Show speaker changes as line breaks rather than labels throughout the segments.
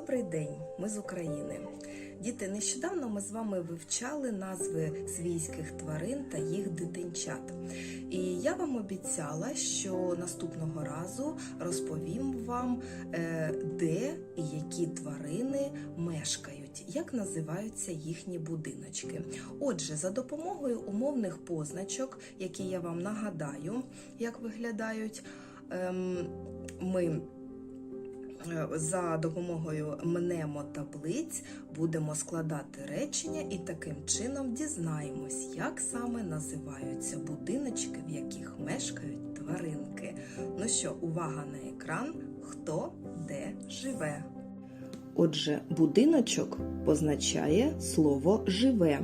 Добрий день, ми з України. Діти, нещодавно ми з вами вивчали назви свійських тварин та їх дитинчат. І я вам обіцяла, що наступного разу розповім вам, е, де і які тварини мешкають, як називаються їхні будиночки. Отже, за допомогою умовних позначок, які я вам нагадаю, як виглядають, ем, ми за допомогою мнемотаблиць будемо складати речення і таким чином дізнаємось, як саме називаються будиночки, в яких мешкають тваринки. Ну що, увага на екран, хто де живе. Отже, будиночок позначає слово живе.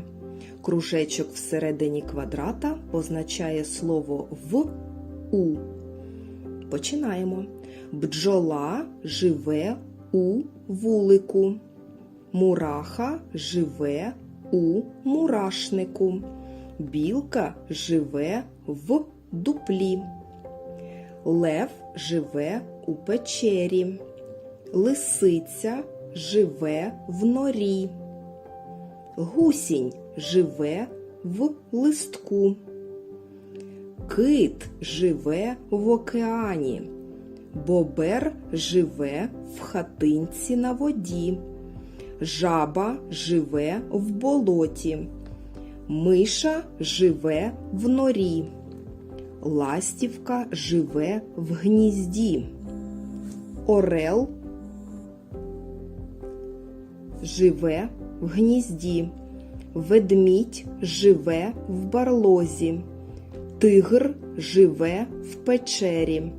Кружечок всередині квадрата позначає слово в у. Починаємо. Бджола живе у вулику. Мураха живе у мурашнику. Білка живе в дуплі. Лев живе у печері. Лисиця живе в норі. Гусінь живе в листку. Кит живе в океані. Бобер живе в хатинці на воді. Жаба живе в болоті. Миша живе в норі. Ластівка живе в гнізді. Орел живе в гнізді. Ведмідь живе в барлозі. Тигр живе в печері.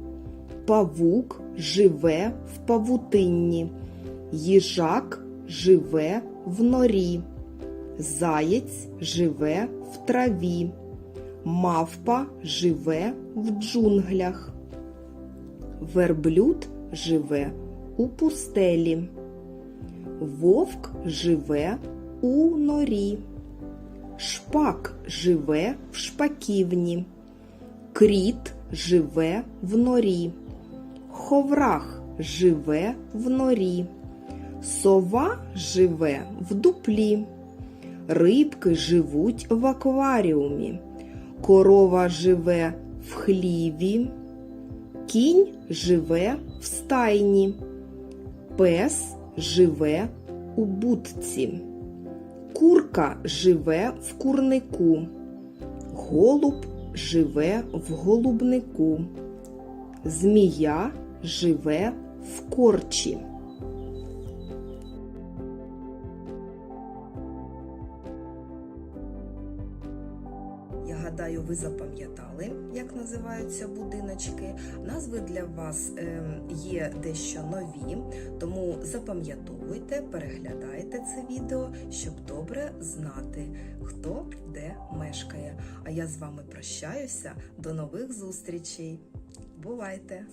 Павук живе в павутинні. Їжак живе в норі. Заєць живе в траві. Мавпа живе в джунглях. Верблюд живе у пустелі. Вовк живе у норі. Шпак живе в шпаківні. Кріт живе в норі. Ховрах живе в норі. Сова живе в дуплі. Рибки живуть в акваріумі. Корова живе в хліві. Кінь живе в стайні. Пес живе у будці. Курка живе в курнику. Голуб живе в голубнику. Змія живе в корчі. Я гадаю, ви запам'ятали, як називаються будиночки. Назви для вас ем, є дещо нові, тому запам'ятовуйте, переглядайте це відео, щоб добре знати, хто де мешкає. А я з вами прощаюся. До нових зустрічей. Бувайте!